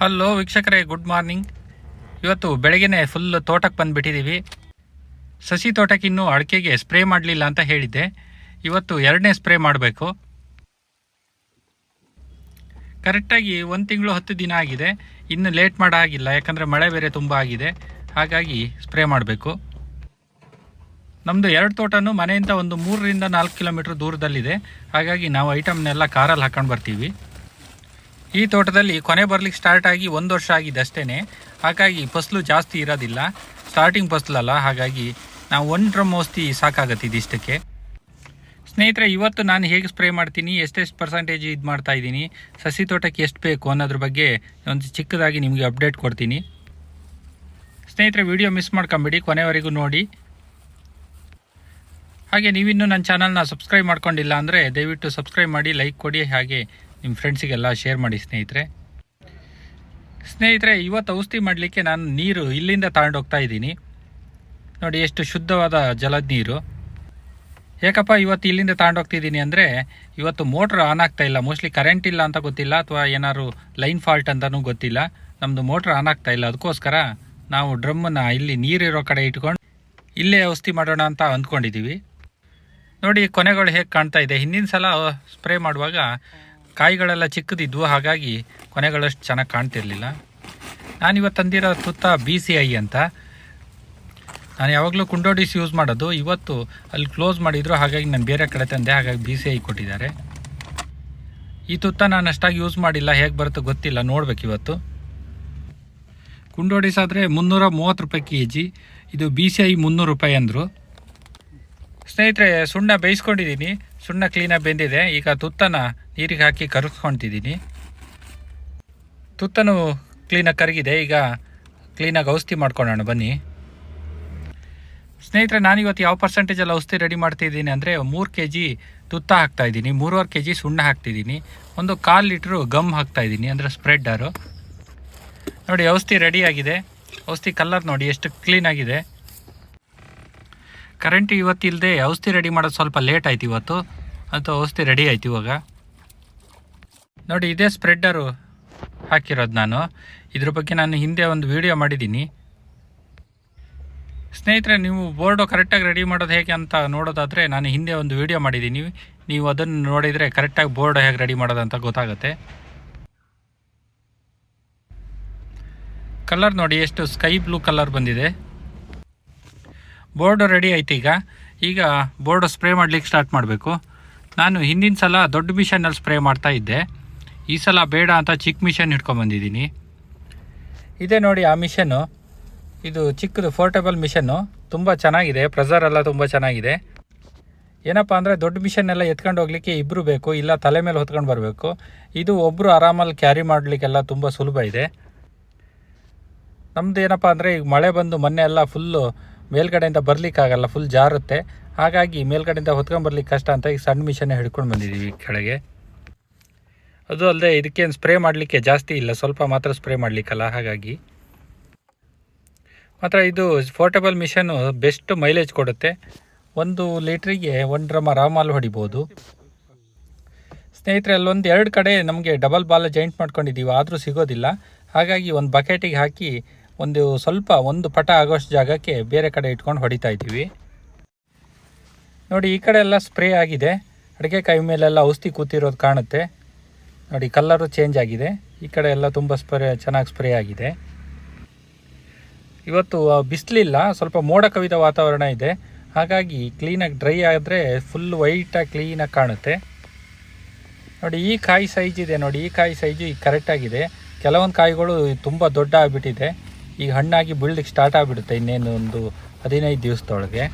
Hello ವೀಕ್ಷಕರೇ good morning ಇವತ್ತು ಬೆಳಗ್ಗೆನೆ ಫುಲ್ ತೋಟಕ್ಕೆ ಬಂದುಬಿಟ್ಟಿದ್ದೀವಿ ಸಸಿ ತೋಟಕ್ಕೆ ಇನ್ನೂ ಅಡಿಕೆಗೆ ಸ್ಪ್ರೇ ಮಾಡಲಿಲ್ಲ ಅಂತ ಹೇಳಿದ್ದೆ. ಇವತ್ತು ಎರಡನೇ ಸ್ಪ್ರೇ ಮಾಡಬೇಕು. ಕರೆಕ್ಟಾಗಿ ಒಂದು ತಿಂಗಳು ಹತ್ತು ದಿನ ಆಗಿದೆ. ಇನ್ನು ಲೇಟ್ ಮಾಡೋ ಹಾಗಿಲ್ಲ ಯಾಕಂದರೆ ಮಳೆ ಬೇರೆ ತುಂಬ ಆಗಿದೆ. ಹಾಗಾಗಿ ಸ್ಪ್ರೇ ಮಾಡಬೇಕು. ನಮ್ಮದು ಎರಡು ತೋಟನೂ ಮನೆಯಿಂದ ಒಂದು ಮೂರರಿಂದ ನಾಲ್ಕು ಕಿಲೋಮೀಟ್ರ್ ದೂರದಲ್ಲಿದೆ. ಹಾಗಾಗಿ ನಾವು ಐಟಮ್ನೆಲ್ಲ ಕಾರಲ್ಲಿ ಹಾಕೊಂಡು ಬರ್ತೀವಿ. ಈ ತೋಟದಲ್ಲಿ ಕೊನೆ ಬರ್ಲಿಕ್ಕೆ ಸ್ಟಾರ್ಟ್ ಆಗಿ ಒಂದು ವರ್ಷ ಆಗಿದೆ ಅಷ್ಟೇ ಹಾಗಾಗಿ ಫಸಲು ಜಾಸ್ತಿ ಇರೋದಿಲ್ಲ. ಸ್ಟಾರ್ಟಿಂಗ್ ಫಸಲಲ್ಲ, ಹಾಗಾಗಿ ನಾವು ಒಂದು ಡ್ರಮ್ ಔಷಧಿ ಸಾಕಾಗತ್ತೆ ಇಷ್ಟಕ್ಕೆ ಸ್ನೇಹಿತರೆ, ಇವತ್ತು ನಾನು ಹೇಗೆ ಸ್ಪ್ರೇ ಮಾಡ್ತೀನಿ, ಎಷ್ಟೆಷ್ಟು ಪರ್ಸೆಂಟೇಜ್ ಇದು ಮಾಡ್ತಾ ಇದ್ದೀನಿ, ಸಸಿ ತೋಟಕ್ಕೆ ಎಷ್ಟು ಬೇಕು ಅನ್ನೋದ್ರ ಬಗ್ಗೆ ಒಂದು ಚಿಕ್ಕದಾಗಿ ನಿಮಗೆ ಅಪ್ಡೇಟ್ ಕೊಡ್ತೀನಿ. ಸ್ನೇಹಿತರೆ ವಿಡಿಯೋ ಮಿಸ್ ಮಾಡ್ಕೊಂಬಿಡಿ, ಕೊನೆವರೆಗೂ ನೋಡಿ. ಹಾಗೆ ನೀವಿನ್ನೂ ನನ್ನ ಚಾನಲ್ನ ಸಬ್ಸ್ಕ್ರೈಬ್ ಮಾಡ್ಕೊಂಡಿಲ್ಲ ಅಂದರೆ ದಯವಿಟ್ಟು ಸಬ್ಸ್ಕ್ರೈಬ್ ಮಾಡಿ ಲೈಕ್ ಕೊಡಿ, ಹಾಗೆ ನಿಮ್ಮ ಫ್ರೆಂಡ್ಸಿಗೆಲ್ಲ ಶೇರ್ ಮಾಡಿ ಸ್ನೇಹಿತರೆ. ಸ್ನೇಹಿತರೆ, ಇವತ್ತು ಔಷಧಿ ಮಾಡಲಿಕ್ಕೆ ನಾನು ನೀರು ಇಲ್ಲಿಂದ ತಗೊಂಡೋಗ್ತಾ ಇದ್ದೀನಿ. ನೋಡಿ, ಎಷ್ಟು ಶುದ್ಧವಾದ ಜಲದ ನೀರು ಯಾಕಪ್ಪ ಇವತ್ತು ಇಲ್ಲಿಂದ ತಗೊಂಡೋಗ್ತಿದ್ದೀನಿ ಅಂದರೆ, ಇವತ್ತು ಮೋಟ್ರ್ ಆನ್ ಆಗ್ತಾ ಇಲ್ಲ. ಮೋಸ್ಟ್ಲಿ ಕರೆಂಟ್ ಇಲ್ಲ ಅಂತ ಗೊತ್ತಿಲ್ಲ, ಅಥವಾ ಏನಾದ್ರು ಲೈನ್ ಫಾಲ್ಟ್ ಅಂತಲೂ ಗೊತ್ತಿಲ್ಲ. ನಮ್ಮದು ಮೋಟ್ರ್ ಆನ್ ಆಗ್ತಾ ಇಲ್ಲ. ಅದಕ್ಕೋಸ್ಕರ ನಾವು ಡ್ರಮ್ಮನ್ನು ಇಲ್ಲಿ ನೀರಿರೋ ಕಡೆ ಇಟ್ಕೊಂಡು ಇಲ್ಲೇ ಔಷಧಿ ಮಾಡೋಣ ಅಂತ ಅಂದ್ಕೊಂಡಿದ್ದೀವಿ. ನೋಡಿ, ಕೊನೆಗಳು ಹೇಗೆ ಕಾಣ್ತಾ ಇದೆ. ಹಿಂದಿನ ಸಲ ಸ್ಪ್ರೇ ಮಾಡುವಾಗ ಕಾಯಿಗಳೆಲ್ಲ ಚಿಕ್ಕದಿದ್ವು, ಹಾಗಾಗಿ ಕೊನೆಗಳಷ್ಟು ಚೆನ್ನಾಗಿ ಕಾಣ್ತಿರಲಿಲ್ಲ. ನಾನಿವತ್ತು ತಂದಿರೋ ತುತ್ತ ಬಿ ಸಿ ಐ ಅಂತ. ನಾನು ಯಾವಾಗಲೂ ಕುಂಡೋಡಿಸ್ ಯೂಸ್ ಮಾಡೋದು. ಇವತ್ತು ಅಲ್ಲಿ ಕ್ಲೋಸ್ ಮಾಡಿದ್ರು, ಹಾಗಾಗಿ ನಾನು ಬೇರೆ ಕಡೆ ತಂದೆ, ಹಾಗಾಗಿ ಬಿ ಸಿ ಐ ಕೊಟ್ಟಿದ್ದಾರೆ. ಈ ತುತ್ತ ನಾನು ಅಷ್ಟಾಗಿ ಯೂಸ್ ಮಾಡಿಲ್ಲ, ಹೇಗೆ ಬರುತ್ತೋ ಗೊತ್ತಿಲ್ಲ, ನೋಡ್ಬೇಕು ಇವತ್ತು. ಕುಂಡೋಡಿಸಾದರೆ ಮುನ್ನೂರ ಮೂವತ್ತು ರೂಪಾಯಿ ಕೆ ಜಿ ಇದು ಬಿ ಸಿ ಐ ಮುನ್ನೂರು ರೂಪಾಯಿ ಅಂದರು. ಸ್ನೇಹಿತರೆ, ಸುಣ್ಣ ಬೇಯಿಸ್ಕೊಂಡಿದ್ದೀನಿ. ಸುಣ್ಣ ಕ್ಲೀನಾಗಿ ಬೆಂದಿದೆ. ಈಗ ತುತ್ತನ ನೀರಿಗೆ ಹಾಕಿ ಕರಗಿಸ್ಕೊಳ್ತಿದ್ದೀನಿ ತುತ್ತನು ಕ್ಲೀನಾಗಿ ಕರಗಿದೆ. ಈಗ ಕ್ಲೀನಾಗಿ ಔಷಧಿ ಮಾಡ್ಕೊಳ್ಳೋಣ, ಬನ್ನಿ. ಸ್ನೇಹಿತರೆ, ನಾನಿವತ್ತು ಯಾವ ಪರ್ಸೆಂಟೇಜಲ್ಲಿ ಔಷಧಿ ರೆಡಿ ಮಾಡ್ತಿದ್ದೀನಿ ಅಂದರೆ ಮೂರು ಕೆ ಜಿ ತುತ್ತ ಹಾಕ್ತಾಯಿದ್ದೀನಿ ಮೂರುವರೆ ಕೆ ಜಿ ಸುಣ್ಣ ಹಾಕ್ತಿದ್ದೀನಿ. ಒಂದು ಕಾಲು ಲೀಟ್ರು ಗಮ್ ಹಾಕ್ತಾಯಿದ್ದೀನಿ ಅಂದರೆ ಸ್ಪ್ರೆಡ್ಡರು ನೋಡಿ, ಔಷಧಿ ರೆಡಿಯಾಗಿದೆ ಔಷಧಿ ಕಲರ್ ನೋಡಿ, ಎಷ್ಟು ಕ್ಲೀನಾಗಿದೆ ಕರೆಂಟ್ ಇವತ್ತು ಇಲ್ಲದೆ ಔಷಧಿ ರೆಡಿ ಮಾಡೋದು ಸ್ವಲ್ಪ ಲೇಟ್ ಆಯ್ತು ಇವತ್ತು. ಅಂತ ಔಷಧಿ ರೆಡಿ ಆಯ್ತು ಇವಾಗ. ನೋಡಿ, ಇದೇ ಸ್ಪ್ರೆಡ್ಡರು ಹಾಕಿರೋದು ನಾನು. ಇದ್ರ ಬಗ್ಗೆ ನಾನು ಹಿಂದೆ ಒಂದು ವಿಡಿಯೋ ಮಾಡಿದ್ದೀನಿ. ಸ್ನೇಹಿತರೆ, ನೀವು ಬೋರ್ಡು ಕರೆಕ್ಟಾಗಿ ರೆಡಿ ಮಾಡೋದು ಹೇಗೆ ಅಂತ ನೋಡೋದಾದರೆ ನಾನು ಹಿಂದೆ ಒಂದು ವಿಡಿಯೋ ಮಾಡಿದ್ದೀನಿ. ನೀವು ಅದನ್ನು ನೋಡಿದರೆ ಕರೆಕ್ಟಾಗಿ ಬೋರ್ಡ್ ಹೇಗೆ ರೆಡಿ ಮಾಡೋದು ಅಂತ ಗೊತ್ತಾಗುತ್ತೆ. ಕಲರ್ ನೋಡಿ, ಎಷ್ಟು ಸ್ಕೈ ಬ್ಲೂ ಕಲರ್ ಬಂದಿದೆ. ಬೋರ್ಡು ರೆಡಿ ಆಯ್ತು ಈಗ. ಈಗ ಬೋರ್ಡು ಸ್ಪ್ರೇ ಮಾಡಲಿಕ್ಕೆ ಸ್ಟಾರ್ಟ್ ಮಾಡಬೇಕು. ನಾನು ಹಿಂದಿನ ಸಲ ದೊಡ್ಡ ಮಿಷನಲ್ಲಿ ಸ್ಪ್ರೇ ಮಾಡ್ತಾ ಇದ್ದೆ. ಈ ಸಲ ಬೇಡ ಅಂತ ಚಿಕ್ಕ ಮಿಷನ್ ಹಿಡ್ಕೊಂಬಂದಿದ್ದೀನಿ ಇದೇ ನೋಡಿ ಆ ಮಿಷನ್ನು ಇದು ಚಿಕ್ಕದು ಫೋರ್ಟೇಬಲ್ ಮಿಷನ್ನು ತುಂಬ ಚೆನ್ನಾಗಿದೆ. ಪ್ರೆಸರ್ ಎಲ್ಲ ತುಂಬ ಚೆನ್ನಾಗಿದೆ. ಏನಪ್ಪ ಅಂದರೆ ದೊಡ್ಡ ಮಿಷನ್ನೆಲ್ಲ ಎತ್ಕೊಂಡು ಹೋಗ್ಲಿಕ್ಕೆ ಇಬ್ಬರು ಬೇಕು. ಇಲ್ಲ ತಲೆ ಮೇಲೆ ಹೊತ್ಕೊಂಡು ಬರಬೇಕು. ಇದು ಒಬ್ಬರು ಆರಾಮಲ್ಲಿ ಕ್ಯಾರಿ ಮಾಡಲಿಕ್ಕೆಲ್ಲ ತುಂಬ ಸುಲಭ ಇದೆ. ನಮ್ಮದು ಏನಪ್ಪ ಅಂದರೆ ಈಗ ಮಳೆ ಬಂದು ಮೊನ್ನೆ ಎಲ್ಲ ಫುಲ್ಲು ಮೇಲ್ಗಡೆಯಿಂದ ಬರಲಿಕ್ಕಾಗಲ್ಲ ಫುಲ್ ಜಾರುತ್ತೆ. ಹಾಗಾಗಿ ಮೇಲ್ಗಡೆಯಿಂದ ಹೊತ್ಕೊಂಬರ್ಲಿಕ್ಕೆ ಕಷ್ಟ ಅಂತ ಈಗ ಸಣ್ಣ ಮಿಷನ್ನೇ ಹಿಡ್ಕೊಂಡು ಬಂದಿದ್ದೀವಿ ಕೆಳಗೆ. ಅದು ಅಲ್ಲದೆ ಇದಕ್ಕೇನು ಸ್ಪ್ರೇ ಮಾಡಲಿಕ್ಕೆ ಜಾಸ್ತಿ ಇಲ್ಲ, ಸ್ವಲ್ಪ ಮಾತ್ರ ಸ್ಪ್ರೇ ಮಾಡಲಿಕ್ಕಲ್ಲ, ಹಾಗಾಗಿ. ಮಾತ್ರ ಇದು ಪೋರ್ಟಬಲ್ ಮಿಷನ್ನು ಬೆಸ್ಟ್ ಮೈಲೇಜ್ ಕೊಡುತ್ತೆ. ಒಂದು ಲೀಟ್ರಿಗೆ ಒಂದು ಡ್ರಮ್ ಆರಾಮಲ್ಲಿ ಹೊಡಿಬೋದು. ಸ್ನೇಹಿತರೆ, ಅಲ್ಲೊಂದು ಎರಡು ಕಡೆ ನಮಗೆ ಡಬಲ್ ಬಾಲ ಜಾಯಿಂಟ್ ಮಾಡ್ಕೊಂಡಿದ್ದೀವಿ ಆದರೂ ಸಿಗೋದಿಲ್ಲ. ಹಾಗಾಗಿ ಒಂದು ಬಕೆಟಿಗೆ ಹಾಕಿ ಒಂದು ಸ್ವಲ್ಪ ಒಂದು ಪಟ ಆಗೋಷ್ಟು ಜಾಗಕ್ಕೆ ಬೇರೆ ಕಡೆ ಇಟ್ಕೊಂಡು ಹೊಡಿತಾ ಇದ್ದೀವಿ. ನೋಡಿ, ಈ ಕಡೆ ಎಲ್ಲ ಸ್ಪ್ರೇ ಆಗಿದೆ. ಅಡಿಕೆಕಾಯಿ ಮೇಲೆಲ್ಲ ಔಷಧಿ ಕೂತಿರೋದು ಕಾಣುತ್ತೆ. ನೋಡಿ ಕಲ್ಲರು ಚೇಂಜ್ ಆಗಿದೆ. ಈ ಕಡೆ ಎಲ್ಲ ತುಂಬ ಸ್ಪ್ರೇ, ಚೆನ್ನಾಗಿ ಸ್ಪ್ರೇ ಆಗಿದೆ. ಇವತ್ತು ಬಿಸಿಲಿಲ್ಲ, ಸ್ವಲ್ಪ ಮೋಡ ಕವಿದ ವಾತಾವರಣ ಇದೆ. ಹಾಗಾಗಿ ಕ್ಲೀನಾಗಿ ಡ್ರೈ ಆದರೆ ಫುಲ್ ವೈಟಾಗಿ ಕ್ಲೀನಾಗಿ ಕಾಣುತ್ತೆ. ನೋಡಿ, ಈ ಕಾಯಿ ಸೈಜ್ ಇದೆ. ನೋಡಿ, ಈ ಕಾಯಿ ಸೈಜು ಈಗ ಕರೆಕ್ಟಾಗಿದೆ ಕೆಲವೊಂದು ಕಾಯಿಗಳು ತುಂಬ ದೊಡ್ಡ ಆಗಿಬಿಟ್ಟಿದೆ. ಈಗ ಹಣ್ಣಾಗಿ ಬೀಳ್ಲಿಕ್ಕೆ ಸ್ಟಾರ್ಟ್ ಆಗಿಬಿಡುತ್ತೆ ಇನ್ನೇನು ಒಂದು ಹದಿನೈದು ದಿವಸದೊಳಗೆ.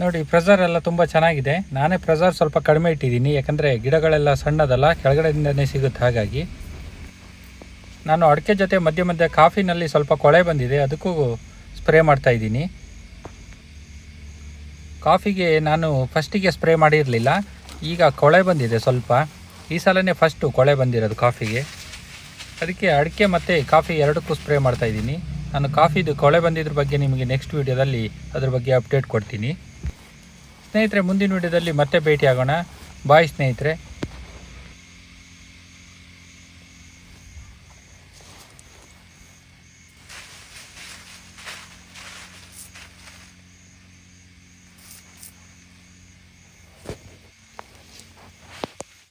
ನೋಡಿ ಪ್ರೆಸರ್ ಎಲ್ಲ ತುಂಬ ಚೆನ್ನಾಗಿದೆ. ನಾನೇ ಪ್ರೆಸರ್ ಸ್ವಲ್ಪ ಕಡಿಮೆ ಇಟ್ಟಿದ್ದೀನಿ, ಯಾಕಂದರೆ ಗಿಡಗಳೆಲ್ಲ ಸಣ್ಣದಲ್ಲ, ಕೆಳಗಡೆಯಿಂದನೇ ಸಿಗುತ್ತೆ ಹಾಗಾಗಿ. ನಾನು ಅಡಿಕೆ ಜೊತೆ ಮಧ್ಯೆ ಮಧ್ಯೆ ಕಾಫಿನಲ್ಲಿ ಸ್ವಲ್ಪ ಕೊಳೆ ಬಂದಿದೆ, ಅದಕ್ಕೂ ಸ್ಪ್ರೇ ಮಾಡ್ತಾ ಇದ್ದೀನಿ. ಕಾಫಿಗೆ ನಾನು ಫಸ್ಟಿಗೆ ಸ್ಪ್ರೇ ಮಾಡಿರಲಿಲ್ಲ, ಈಗ ಕೊಳೆ ಬಂದಿದೆ ಸ್ವಲ್ಪ. ಈ ಸಲನೇ ಫಸ್ಟು ಕೊಳೆ ಬಂದಿರೋದು ಕಾಫಿಗೆ. ಅದಕ್ಕೆ ಅಡಿಕೆ ಮತ್ತು ಕಾಫಿ ಎರಡಕ್ಕೂ ಸ್ಪ್ರೇ ಮಾಡ್ತಾ ಇದ್ದೀನಿ. ನಾನು ಕಾಫಿದು ಕೊಳೆ ಬಂದಿದ್ರ ಬಗ್ಗೆ ನಿಮಗೆ ನೆಕ್ಸ್ಟ್ ವೀಡಿಯೋದಲ್ಲಿ ಅದ್ರ ಬಗ್ಗೆ ಅಪ್ಡೇಟ್ ಕೊಡ್ತೀನಿ. ಸ್ನೇಹಿತರೆ, ಮುಂದಿನ ವೀಡಿಯೋದಲ್ಲಿ ಮತ್ತೆ ಭೇಟಿ ಆಗೋಣ ಬಾಯ್ ಸ್ನೇಹಿತರೆ.